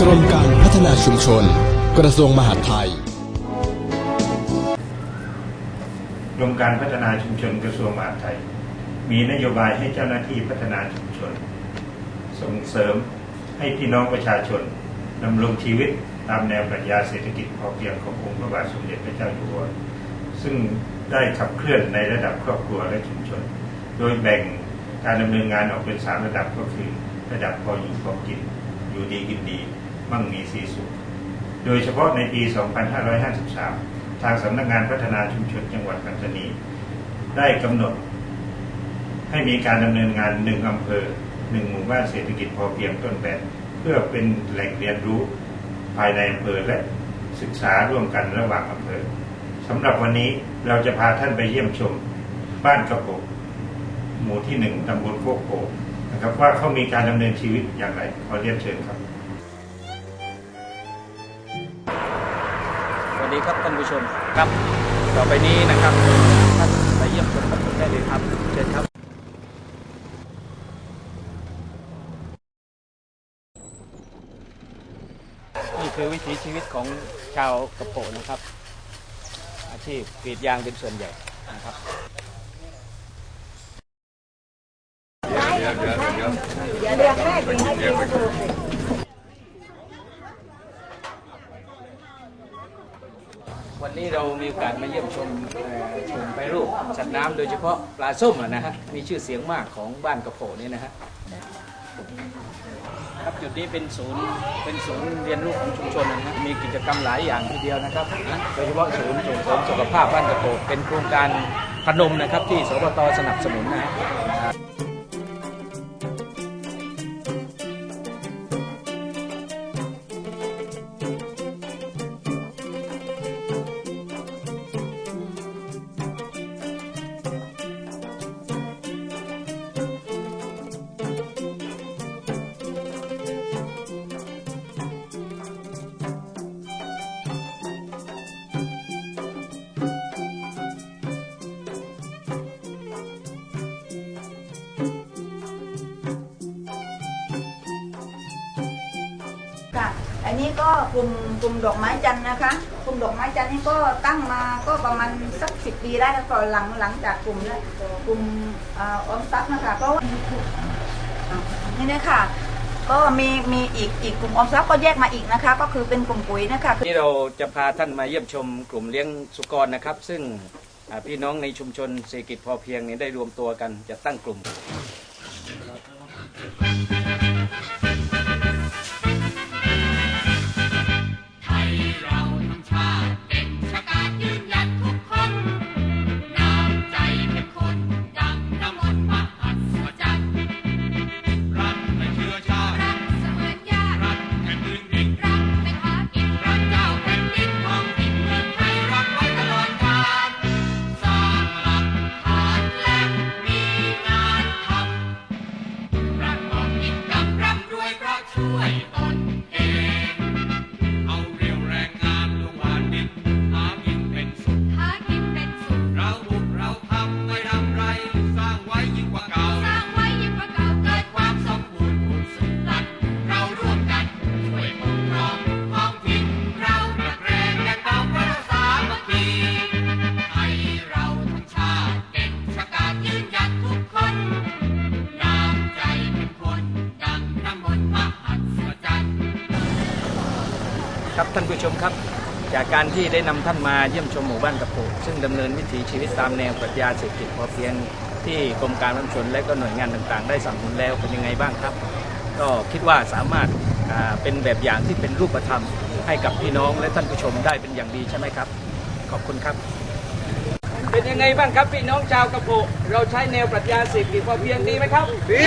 กรมการพัฒนาชุมชน กระทรวงมหาดไทย กรมการพัฒนาชุมชนกระทรวงมหาดไทย มีนโยบายให้เจ้าหน้าที่พัฒนาชุมชน ส่งเสริมให้พี่น้องประชาชนดำรงชีวิตตามแนวปรัชญาเศรษฐกิจพอเพียงขององค์พระบาทสมเด็จพระเจ้าอยู่หัว ซึ่งได้ขับเคลื่อนในระดับครอบครัวและชุมชน โดยแบ่งการดำเนินงานออกเป็นสามระดับก็คือ ระดับพออยู่พอกิน อยู่ดีกินดี มั่งมีสีสุขโดยเฉพาะในปี 2553 ทางสำนักงานพัฒนาชุมชนจังหวัดปัตตานี ได้กำหนด ให้มีการดำเนินงานหนึ่งอำเภอหนึ่งหมู่บ้านเศรษฐกิจพอเพียงต้นแบบเพื่อเป็นแหล่งเรียนรู้ภายในอำเภอและศึกษาร่วมกันระหว่างอำเภอสำหรับวันนี้เราจะพาท่านไปเยี่ยมชมบ้านกระโปกหมู่ที่หนึ่งตำบลโคกโพนะครับว่าเขามีการดำเนินชีวิตอย่างไรขอเรียนเชิญครับ ดีครับท่านผู้ชมครับ ต่อไปนี้นะครับท่านไปเยี่ยมชมกับผมได้เลยครับเชิญครับนี่คือวิถีชีวิตของชาวกระโปะนะครับ อาชีพกรีดยางเป็นส่วนใหญ่นะครับวั นนี้เรามีโอกาสมาเยี่ยมชมเอ่อกลุ่มไปรูปสัตว์น้ำโดยเฉพาะปลาส้มอะนะฮะมีชื่อเสียงมากของบ้านกระโปะนี่นะฮะครับจุดนี้เป็นศูนย์เป็นศูนย์เรียนรู้ของชุมชนนะฮะมีกิจกรรมหลายอย่างทีเดียวนะครับ โดยเฉพาะศูนย์ส่งเสริมสุขภาพบ้านกระโปะเป็นโครงการพนมนะครับที่สปตสนับสนุนนะฮะค่ะ ก็กลุ่มกลุ่มดอกไม้จันทร์นะคะกลุ่มดอกไม้จันทร์นี่ก็ตั้งมาก็ประมาณสักสิบปีได้แล้วก็หลังหลังจากกลุ่มนะกลุ่มออมทรัพย์นะคะก็นี่เนี่ยค่ะ ก็มีมีอีกอีกกลุ่มออมทรัพย์ก็แยกมาอีกนะคะ ก็คือเป็นกลุ่มปุ๋ยนะคะนี่เราจะพาท่านมาเยี่ยมชมกลุ่มเลี้ยงสุกรนะครับ ซึ่งพี่น้องในชุมชนเศรษฐกิจพอเพียงนี้ได้รวมตัวกันจะตั้งกลุ่ม ครับท่านผู้ชมครับ จากการที่ได้นำท่านมาเยี่ยมชมหมู่บ้านกระโปงซึ่งดำเนินวิถีชีวิตตามแนวปรัชญาเศรษฐกิจพอเพียงที่กรมการพัฒนาชนและก็หน่วยงานต่างๆ ได้สนับสนุนแล้วเป็นยังไงบ้างครับ ก็คิดว่าสามารถอ่าเป็นแบบอย่างที่เป็นรูปธรรม ให้กับพี่น้องและท่านผู้ชมได้เป็นอย่างดีใช่ไหมครับ ขอบคุณครับ เป็นยังไงบ้างครับพี่น้องชาวกระโปงเราใช้แนวปรัชญาเศรษฐกิจพอเพียงดีไหมครับดี